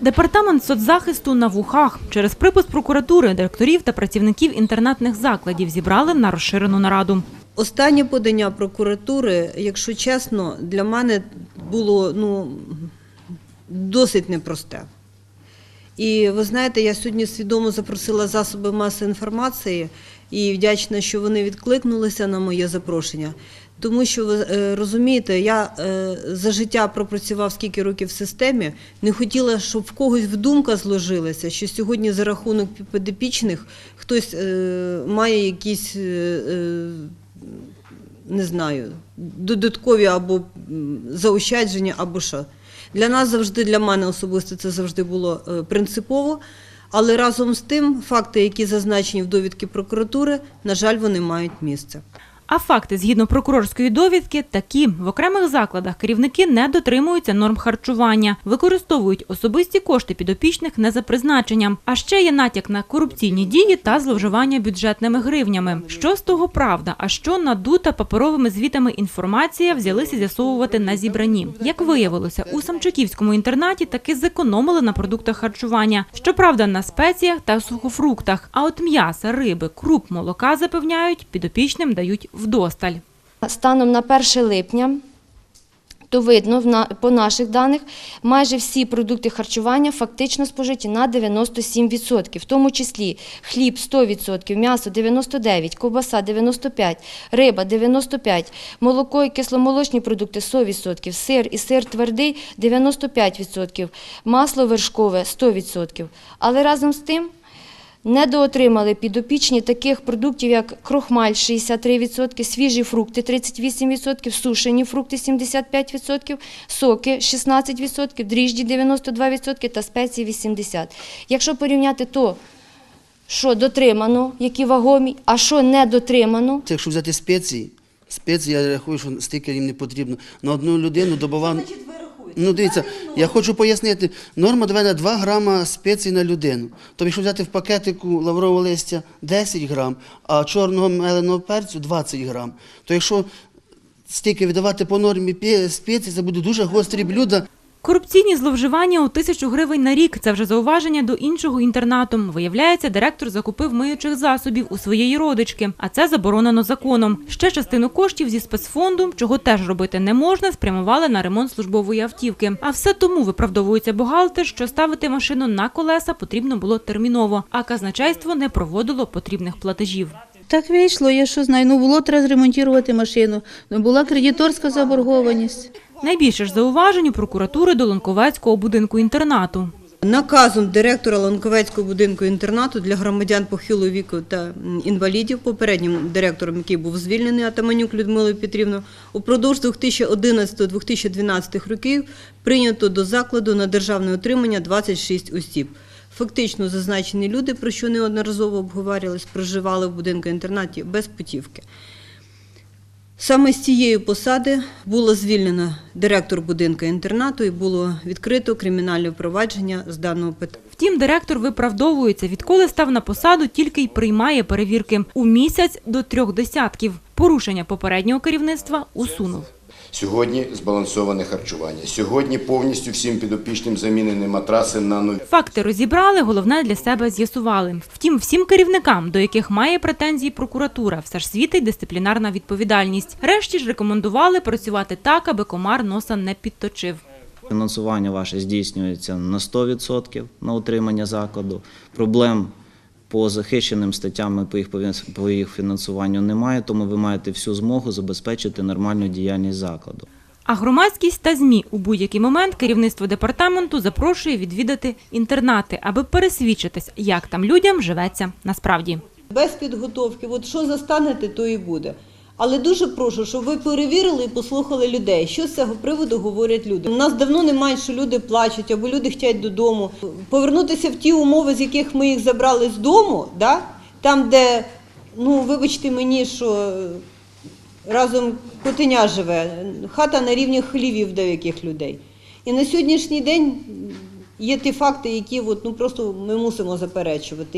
Департамент соцзахисту на вухах через припис прокуратури директорів та працівників інтернатних закладів зібрали на розширену нараду. Останнє подання прокуратури, якщо чесно, для мене було ну, досить непросте. І ви знаєте, я сьогодні свідомо запросила засоби масової інформації і вдячна, що вони відкликнулися на моє запрошення. Тому що ви е, розумієте, я е, за життя пропрацював скільки років в системі, не хотіла, щоб в когось в думка зложилася, що сьогодні за рахунок підопічних хтось е, має якісь, не знаю, додаткові або заощадження, або що. Для нас завжди, для мене особисто це завжди було принципово. Але разом з тим, факти, які зазначені в довідці прокуратури, на жаль, вони мають місце. А факти, згідно прокурорської довідки, такі в окремих закладах керівники не дотримуються норм харчування, використовують особисті кошти підопічних не за призначенням. А ще є натяк на корупційні дії та зловживання бюджетними гривнями. Що з того правда? А що надута паперовими звітами інформація взялися з'ясовувати на зібранні? Як виявилося, у Самчаківському інтернаті таки зекономили на продуктах харчування. Щоправда, на спеціях та сухофруктах. А от м'яса, риби, круп, молока запевняють, підопічним дають вдосталь. Станом на 1 липня, то видно по наших даних, майже всі продукти харчування фактично спожиті на 97%, в тому числі хліб 100%, м'ясо 99%, ковбаса 95%, риба 95%, молоко і кисломолочні продукти 100%, сир і сир твердий 95%, масло вершкове 100%. Але разом з тим Недоотримали підопічні таких продуктів, як крохмаль 63%, свіжі фрукти 38%, сушені фрукти 75%, соки 16%, дріжджі 92% та спеції 80%. Якщо порівняти то, що дотримано, які вагомі, а що не дотримано, Це Якщо взяти спеції, спеції, я рахую, що стільки їм не потрібно. На одну людину Ну, дивіться, я хочу пояснити, норма доведена 2 грама спеції на людину. Тобто, якщо взяти в пакетику лаврового листя 10 грам, а чорного меленого перцю 20 грам, то якщо стільки видавати по нормі спеції, це буде дуже гострі блюда. Корупційні зловживання у тисячу гривень на рік – це вже зауваження до іншого інтернату. Виявляється, директор закупив миючих засобів у своєї родички, а це заборонено законом. Ще частину коштів зі спецфонду, чого теж робити не можна, спрямували на ремонт службової автівки. А все тому виправдовується бухгалтер, що ставити машину на колеса потрібно було терміново, а казначейство не проводило потрібних платежів. Так вийшло, я що знаю. Ну було треба зремонтувати машину. Ну була кредиторська заборгованість. Найбільше ж зауважень у прокуратури до Лонковецького будинку інтернату. Наказом директора Ланковецького будинку інтернату для громадян похилого віку та інвалідів, попереднім директором, який був звільнений Атаманюк Людмилою Петрівною, упродовж 2011-2012 років прийнято до закладу на державне утримання 26 осіб. Фактично зазначені люди, про що неодноразово обговорювалися, проживали в будинку інтернаті без путівки. Саме з цієї посади було звільнено директор будинку інтернату і було відкрито кримінальне провадження з даного питання. Втім, директор виправдовується, відколи став на посаду, тільки й приймає перевірки у місяць до трьох десятків. Порушення попереднього керівництва усунув. Сьогодні збалансоване харчування. Сьогодні повністю всім підопічним замінені матраси на нові. Факти розібрали, головне для себе з'ясували. Втім, всім керівникам, до яких має претензії прокуратура, все ж світить дисциплінарна відповідальність. Решті ж рекомендували працювати так, аби комар носа не підточив. Фінансування ваше здійснюється на 100% на утримання закладу. Проблем по захищеним статтям по їх, по їх фінансуванню немає, тому ви маєте всю змогу забезпечити нормальну діяльність закладу. А громадськість та ЗМІ у будь-який момент керівництво департаменту запрошує відвідати інтернати, аби пересвідчитись, як там людям живеться насправді. Без підготовки, от що застанете, то і буде. Але дуже прошу, щоб ви перевірили і послухали людей, що з цього приводу говорять люди. У нас давно немає, що люди плачуть або люди хочуть додому. Повернутися в ті умови, з яких ми їх забрали з дому, да? там, де, ну вибачте мені, що е, разом котеня живе, хата на рівні хлівів деяких людей. І на сьогоднішній день є ті факти, які от, ну, просто ми мусимо заперечувати.